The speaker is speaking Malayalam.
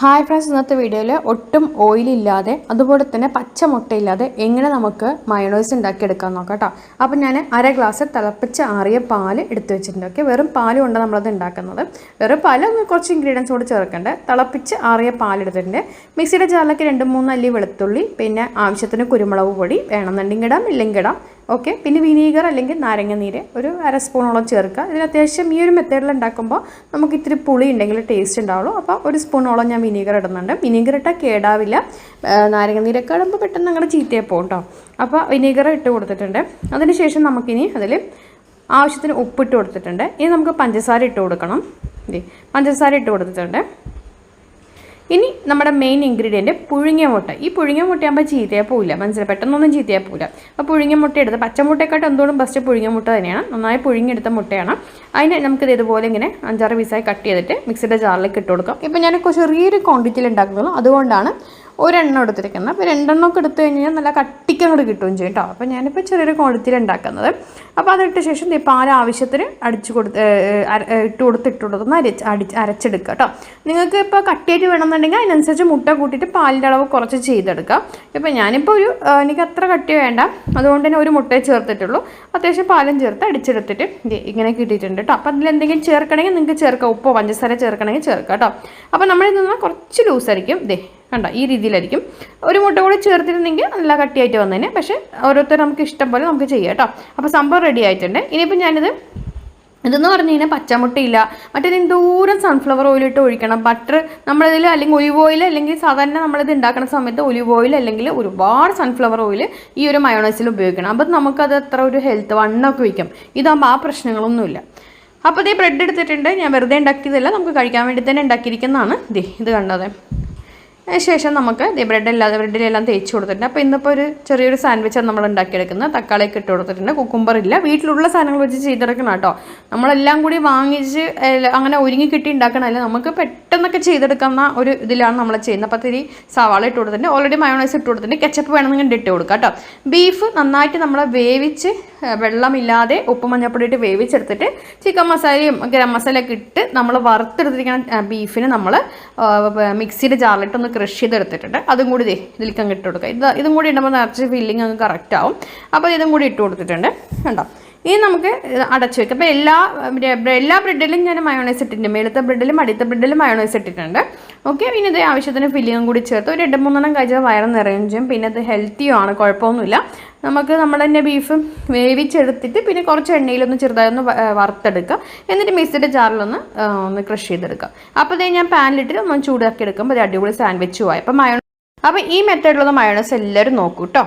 ഹായ് ഫ്രണ്ട്സ് ഇന്നത്തെ വീഡിയോയിൽ ഒട്ടും ഓയിലില്ലാതെ അതുപോലെ തന്നെ പച്ച മുട്ടയില്ലാതെ എങ്ങനെ നമുക്ക് മയോണൈസ് ഉണ്ടാക്കിയെടുക്കാൻ നോക്കാം കേട്ടോ അപ്പം ഞാൻ അര ഗ്ലാസ് തിളപ്പിച്ച് ആറിയ പാൽ എടുത്തു വെച്ചിട്ടുണ്ട്. ഓക്കെ വെറും പാൽ കൊണ്ട് നമ്മളത് ഉണ്ടാക്കുന്നത്. വെറും പാൽ കുറച്ച് ഇൻഗ്രീഡിയൻസ് കൂടി ചേർക്കേണ്ട. തിളപ്പിച്ച് ആറിയ പാൽ എടുത്തിട്ടുണ്ട്. മിക്സിയുടെ ജാറിലേക്ക് രണ്ട് മൂന്ന് അല്ലി വെളുത്തുള്ളി പിന്നെ ആവശ്യത്തിന് കുരുമുളക് പൊടി വേണമെന്നുണ്ടെങ്കിൽ ഇടാം ഇല്ലെങ്കിൽ ഇടാം. ഓക്കെ. പിന്നെ വിനീഗർ അല്ലെങ്കിൽ നാരങ്ങ നീര് ഒരു അര സ്പൂണോളം ചേർക്കുക. ഇതിന് അത്യാവശ്യം ഈ ഒരു മെത്തേഡിൽ ഉണ്ടാക്കുമ്പോൾ നമുക്ക് ഇത്തിരി പുളി ഉണ്ടെങ്കിൽ ടേസ്റ്റ് ഉണ്ടാവുള്ളൂ. അപ്പോൾ ഒരു സ്പൂണോളം ഞാൻ വിനീഗർ ഇടുന്നുണ്ട്. വിനീഗർ ഇട്ടാൽ കേടാവില്ല. നാരങ്ങ നീരൊക്കെ ഇടുമ്പോൾ പെട്ടെന്ന് അങ്ങനെ ചീത്തയായി പോകും കേട്ടോ അപ്പോൾ വിനീഗർ ഇട്ട് കൊടുത്തിട്ടുണ്ട്. അതിനുശേഷം നമുക്കിനി അതിൽ ആവശ്യത്തിന് ഉപ്പിട്ട് കൊടുത്തിട്ടുണ്ട്. ഇനി നമുക്ക് പഞ്ചസാര ഇട്ട് കൊടുക്കണം. പഞ്ചസാര ഇട്ട് കൊടുത്തിട്ടുണ്ട്. ഇനി നമ്മുടെ മെയിൻ ഇൻഗ്രീഡിയന്റ് പുഴുങ്ങിയ മുട്ട ഈ പുഴുങ്ങിയ മുട്ടയാകുമ്പോൾ ചീത്തയാ പോവില്ല. മനസ്സിലായി പെട്ടെന്നൊന്നും ചീത്തയാ പോവില്ല. അപ്പോൾ പുഴുങ്ങിയ മുട്ട എടുത്ത് പച്ചമുട്ടയെക്കാട്ടും എന്തുകൊണ്ടും ബെസ്റ്റ് പുഴുങ്ങിയ മുട്ട തന്നെയാണ്. നന്നായി പുഴുങ്ങിയെടുത്ത മുട്ടയാണ്. അതിന് നമുക്കിത് ഇതുപോലെ ഇങ്ങനെ അഞ്ചാറ് പീസായി കട്ട് ചെയ്തിട്ട് മിക്സിയുടെ ജാറിലേക്ക് ഇട്ട് കൊടുക്കാം. ഇപ്പോൾ ഞാൻ ചെറിയൊരു ക്വാണ്ടിറ്റിയിൽ ഉണ്ടാക്കുന്നുള്ളൂ അതുകൊണ്ടാണ് ഒരെണ്ണം എടുത്തിരിക്കുന്നത്. അപ്പോൾ രണ്ടെണ്ണമൊക്കെ എടുത്തു കഴിഞ്ഞാൽ നല്ല കട്ടിക്ക് അങ്ങോട്ട് കിട്ടുകയും ചെയ്യും കേട്ടോ അപ്പോൾ ഞാനിപ്പോൾ ചെറിയൊരു ക്വാളിറ്റിയിൽ ഉണ്ടാക്കുന്നത്. അപ്പോൾ അതിട്ട ശേഷം പാൽ ആവശ്യത്തിന് അടിച്ച് കൊടുത്ത് ഇട്ട് കൊടുത്ത് ഇട്ട് കൊടുത്തൊന്ന് അരച്ച് അടിച്ച് അരച്ചെടുക്കുക കേട്ടോ നിങ്ങൾക്ക് ഇപ്പോൾ കട്ടിയായിട്ട് വേണമെന്നുണ്ടെങ്കിൽ അതിനനുസരിച്ച് മുട്ട കൂട്ടിയിട്ട് പാലിന്റെ അളവ് കുറച്ച് ചെയ്തെടുക്കാം. ഇപ്പോൾ ഞാനിപ്പോൾ ഒരു എനിക്ക് അത്ര കട്ടി വേണ്ട. അതുകൊണ്ട് തന്നെ ഒരു മുട്ടയെ ചേർത്തിട്ടുള്ളൂ. അത്യാവശ്യം പാലും ചേർത്ത് അടിച്ചെടുത്തിട്ട് ഇങ്ങനെ കിട്ടിയിട്ടുണ്ട് കേട്ടോ അപ്പോൾ അതിലെന്തെങ്കിലും ചേർക്കണമെങ്കിൽ നിങ്ങൾക്ക് ചേർക്കാം. ഉപ്പോ പഞ്ചസാര ചേർക്കണമെങ്കിൽ ചേർക്കാം കേട്ടോ അപ്പോൾ നമ്മളിൽ നിന്ന് കുറച്ച് ലൂസായിരിക്കും. ഇതേ കണ്ട ഈ രീതിയിലായിരിക്കും. ഒരു മുട്ട കൂടി ചേർത്തിരുന്നെങ്കിൽ നല്ല കട്ടിയായിട്ട് വന്നതിന് പക്ഷേ ഓരോരുത്തർ നമുക്ക് ഇഷ്ടം പോലെ നമുക്ക് ചെയ്യാം കേട്ടോ. അപ്പോൾ സംഭവം റെഡി ആയിട്ടുണ്ട്. ഇനിയിപ്പോൾ ഞാനിത് ഇതെന്ന് പറഞ്ഞു കഴിഞ്ഞാൽ പച്ചമുട്ടയില്ല. മറ്റേ ദൂരം സൺഫ്ലവർ ഓയിൽ ഇട്ട് ഒഴിക്കണം. ബട്ടർ നമ്മളിതിൽ അല്ലെങ്കിൽ ഒലിവ് ഓയിൽ അല്ലെങ്കിൽ സാധാരണ നമ്മളിത് ഉണ്ടാക്കുന്ന സമയത്ത് ഒലിവ് ഓയിൽ അല്ലെങ്കിൽ ഒരുപാട് സൺഫ്ലവർ ഓയിൽ ഈ ഒരു മയോണൈസിൽ ഉപയോഗിക്കണം. അപ്പം നമുക്കത് അത്ര ഒരു ഹെൽത്ത് വണ്ണൊക്കെ വയ്ക്കും. ഇതാകുമ്പോൾ ആ പ്രശ്നങ്ങളൊന്നുമില്ല. അപ്പോൾ ഇതേ ബ്രെഡ് എടുത്തിട്ടുണ്ട്. ഞാൻ വെറുതെ ഉണ്ടാക്കിയതല്ല. നമുക്ക് കഴിക്കാൻ വേണ്ടി തന്നെ ഉണ്ടാക്കിയിരിക്കുന്നതാണ്. ദേ ഇത് കണ്ടത് ശേഷം നമുക്ക് ബ്രെഡ് അല്ലാതെ ബ്രെഡിലെല്ലാം തേച്ച് കൊടുത്തിട്ടുണ്ട്. അപ്പോൾ ഇന്നിപ്പോൾ ഒരു ചെറിയൊരു സാൻഡ്വിച്ചാണ് നമ്മൾ ഉണ്ടാക്കിയെടുക്കുന്നത്. തക്കാളിയൊക്കെ ഇട്ട് കൊടുത്തിട്ടുണ്ട്. കുക്കുംബർ ഇല്ല. വീട്ടിലുള്ള സാധനങ്ങൾ വെച്ച് ചെയ്തെടുക്കണം കേട്ടോ. നമ്മളെല്ലാം കൂടി വാങ്ങിച്ച് അങ്ങനെ ഒരുങ്ങി കിട്ടി ഉണ്ടാക്കണമല്ല നമുക്ക് പെട്ടെന്നൊക്കെ ചെയ്തെടുക്കുന്ന ഒരു ഇതിലാണ് നമ്മൾ ചെയ്യുന്നത്. അപ്പോൾ തിരി സവാള ഇട്ട് കൊടുത്തിട്ടുണ്ട്. ഓൾറെഡി മയോണൈസ് ഇട്ട് കൊടുത്തിട്ടുണ്ട്. കെച്ചപ്പ് വേണമെങ്കിൽ ഇട്ട് കൊടുക്കാം കേട്ടോ. ബീഫ് നന്നായിട്ട് നമ്മൾ വേവിച്ച് വെള്ളമില്ലാതെ ഉപ്പ് മഞ്ഞപ്പൊടി ഇട്ട് വേവിച്ചെടുത്തിട്ട് ചിക്കൻ മസാലയും ഗരം മസാലയൊക്കെ ഇട്ട് നമ്മൾ വറുത്തെടുത്തിരിക്കുന്ന ബീഫിന് നമ്മൾ മിക്സിയുടെ ജാറിലിട്ടൊന്ന് ക്രഷ് ചെയ്തെടുത്തിട്ടുണ്ട്. അതും കൂടി ഇതിലേക്ക് അങ്ങ് ഇട്ട് കൊടുക്കുക ഇത് ഇതും കൂടി ഇടുമ്പോൾ നിറച്ച് ഫില്ലിംഗ് അങ്ങ് കറക്റ്റ് ആവും അപ്പോൾ ഇതും കൂടി ഇട്ട് കൊടുത്തിട്ടുണ്ട്. കണ്ടോ? ഇനി നമുക്ക് അടച്ചു വെക്കാം. അപ്പോൾ എല്ലാ എല്ലാ ബ്രെഡിലും ഞാൻ മയോണൈസ് ഇട്ടിട്ടുണ്ട്. മേളത്തെ ബ്രെഡിലും അടുത്ത ബ്രെഡിലും മയോണൈസ് ഇട്ടിട്ടുണ്ട്. ഓക്കെ പിന്നെ ഇത് ആവശ്യത്തിന് ഫില്ലിങ്ങും കൂടി ചേർത്ത് ഒരു രണ്ട് മൂന്നെണ്ണം കഴിച്ചാൽ വയറ് നിറയും ചെയ്യും. പിന്നെ അത് ഹെൽത്തിയും ആണ് കുഴപ്പമൊന്നുമില്ല. നമുക്ക് നമ്മൾ തന്നെ ബീഫ് വേവിച്ചെടുത്തിട്ട് പിന്നെ കുറച്ച് എണ്ണയിലൊന്ന് ചെറുതായൊന്ന് വറുത്തെടുക്കുക എന്നിട്ട് മിക്സിയുടെ ജാറിലൊന്ന് ഒന്ന് ക്രഷ് ചെയ്തെടുക്കുക അപ്പോൾ ഇതേ ഞാൻ പാനിലിട്ട് ഒന്ന് ചൂടാക്കി എടുക്കുമ്പോൾ അത് അടിപൊളി സാൻഡ്വിച്ച് ആയി. അപ്പോൾ മയോണൈസ് അപ്പോൾ ഈ മെത്തേഡിലൊന്ന് മയോണൈസ് എല്ലാവരും നോക്കൂ കേട്ടോ